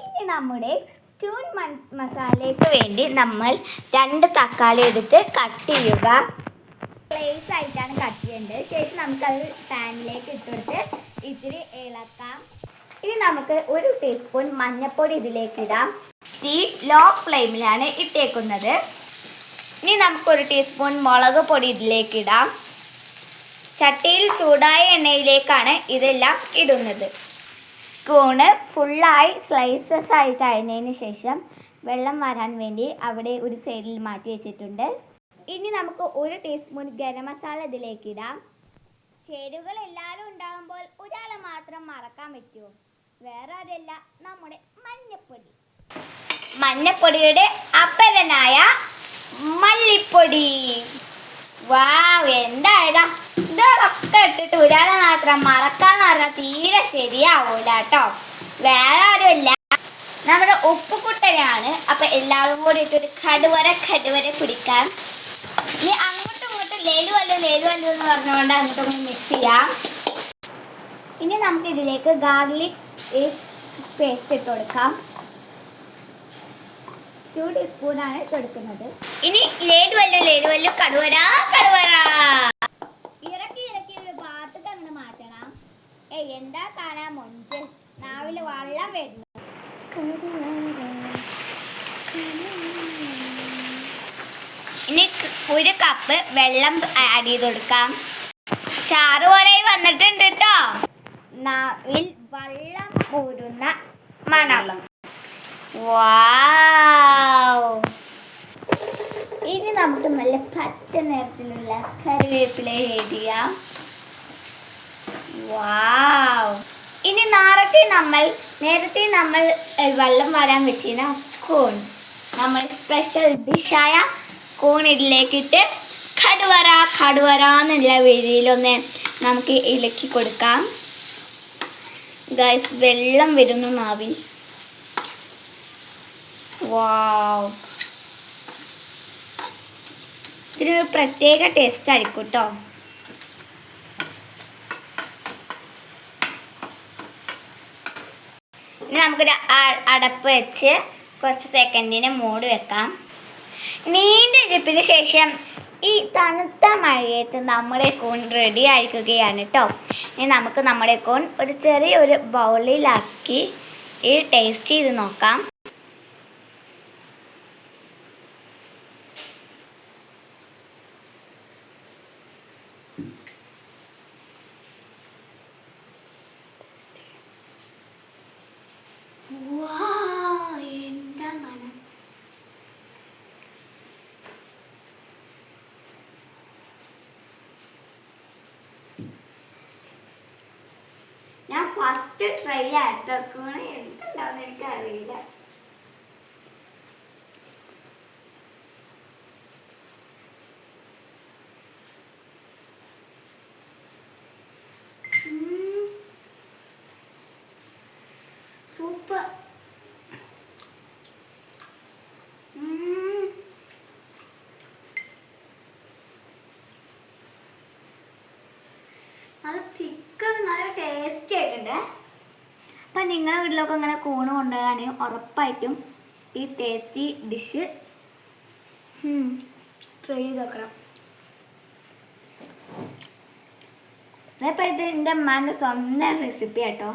ഇനി നമ്മുടെ ക്യൂൺ മസാലയ്ക്ക് വേണ്ടി നമ്മൾ രണ്ട് തക്കാളി എടുത്ത് കട്ട് ചെയ്യുക. പ്ലേസ് ആയിട്ടാണ് കട്ട് ചെയ്യേണ്ടത്. ശേഷം നമുക്കത് പാനിലേക്ക് ഇട്ടിട്ട് ഇത്തിരി ഇളക്കാം. ഇനി നമുക്ക് ഒരു ടീസ്പൂൺ മഞ്ഞൾപ്പൊടി ഇതിലേക്ക് ഇടാം. തീ ലോ ഫ്ലെയിമിലാണ് ഇട്ടേക്കുന്നത്. ഇനി നമുക്കൊരു ടീസ്പൂൺ മുളക് പൊടി ഇതിലേക്ക് ഇടാം. ചട്ടിയിൽ ചൂടായ എണ്ണയിലേക്കാണ് ഇതെല്ലാം ഇടുന്നത്. സ്പൂണ് ഫുള്ളായി സ്ലൈസസ് ആയിട്ട് അരിഞ്ഞതിന് ശേഷം വെള്ളം വരാൻ വേണ്ടി അവിടെ ഒരു സൈഡിൽ മാറ്റി വെച്ചിട്ടുണ്ട്. ഇനി നമുക്ക് ഒരു ടീസ്പൂൺ ഗരം മസാല ഇതിലേക്ക് ഇടാം. ചേരുവകൾ എല്ലാവരും ഉണ്ടാകുമ്പോൾ ഒരാളെ മാത്രം മറക്കാൻ പറ്റുമോ വേറെ ആരല്ല നമ്മുടെ മഞ്ഞപ്പൊടി. മഞ്ഞപ്പൊടിയുടെ അപ്പരനായ മല്ലിപ്പൊടി. വാവ് എന്തായതാ? ഇതൊക്കെ ഇട്ടിട്ട് ഒരാളെ മാത്രം മറക്കാന്ന് പറഞ്ഞാൽ തീരെ ശരിയാവൂല കേട്ടോ. വേറെ ആരുമില്ല. നമ്മുടെ ഉപ്പുകുട്ടനാണ്. അപ്പൊ എല്ലാവരും കൂടി ഇട്ടൊരു കടുവര കടുവര കുടിക്കാൻ ഇനി അങ്ങോട്ടും ഇങ്ങോട്ടും ലേലു അല്ലോ ലേലു അല്ലോ എന്ന് പറഞ്ഞുകൊണ്ട് അങ്ങോട്ടും മിക്സ് ചെയ്യാം. ഇനി നമുക്ക് ഇതിലേക്ക് ഗാർലിക് പേസ്റ്റ് ഇട്ട് കൊടുക്കാം. ടു സ്പൂൺ ആണ് കൊടുക്കുന്നത് ഇനി ലേലുവല്ലോ ലേലുവല്ലോ കടുവര കടുവര. ഇറക്കി ഇറക്കി ഒരു ഭാഗത്തേക്ക് അങ്ങനെ മാറ്റണം. ഏയ് എന്താ കാണാൻ മൊഞ്ച്? നാവിൽ വെള്ളം വരുന്നു. ഇനി ഒരു കപ്പ് വെള്ളം ആഡ് ചെയ്ത് കൊടുക്കാം. ചാറ് പോലെ വന്നിട്ടുണ്ട് കേട്ടോ നാവിൽ വെള്ളം ഊരുന്ന മണം. ഇനി നമുക്ക് നല്ല പച്ച നിറത്തിലുള്ള കറിവേപ്പില എഴുതിയാം വാവ് ഇനി നാളത്തെ നമ്മൾ നേരത്തെ നമ്മൾ വെള്ളം വരാൻ വെച്ചിരുന്ന കോൺ നമ്മൾ സ്പെഷ്യൽ ഡിഷായ കോൺ ഇതിലേക്കിട്ട് കടുവറ കടുവറ എന്നുള്ള വരിയിലൊന്ന് നമുക്ക് ഇലക്കി കൊടുക്കാം. ഗൈസ് വെള്ളം വരുന്നു നാവിൽ. വാവ് ഇതിനൊരു പ്രത്യേക ടേസ്റ്റ് ആയിരിക്കും കേട്ടോ ഇനി നമുക്കൊരു അടപ്പ് വെച്ച് കുറച്ച് സെക്കൻഡിന് മൂടി വെക്കാം. നീണ്ട ഇരിപ്പിന് ശേഷം ഈ തണുത്ത മഴയത്ത് നമ്മുടെ കൂൺ റെഡി ആയിരിക്കുകയാണ് കേട്ടോ ഇനി നമുക്ക് നമ്മുടെ കൂൺ ഒരു ചെറിയൊരു ബൗളിലാക്കി ഈ ടേസ്റ്റ് ചെയ്ത് നോക്കാം Wow, എന്താ മണം ഞാൻ ഫസ്റ്റ് ട്രൈ ആയിട്ടൊക്കെ എന്തുണ്ടാവുന്ന എനിക്ക് സൂപ്പർ നല്ല ചിക്കൻ നല്ല ടേസ്റ്റി ആയിട്ടുണ്ട്. അപ്പം നിങ്ങളുടെ വീട്ടിലൊക്കെ ഇങ്ങനെ കൂണ് കൊണ്ടുവരാണെങ്കിൽ ഉറപ്പായിട്ടും ഈ ടേസ്റ്റി ഡിഷ് ട്രൈ ചെയ്ത് നോക്കണം. അതേപോലെ ഇത് എന്റെ അമ്മാന്റെ സ്വന്തം റെസിപ്പി കേട്ടോ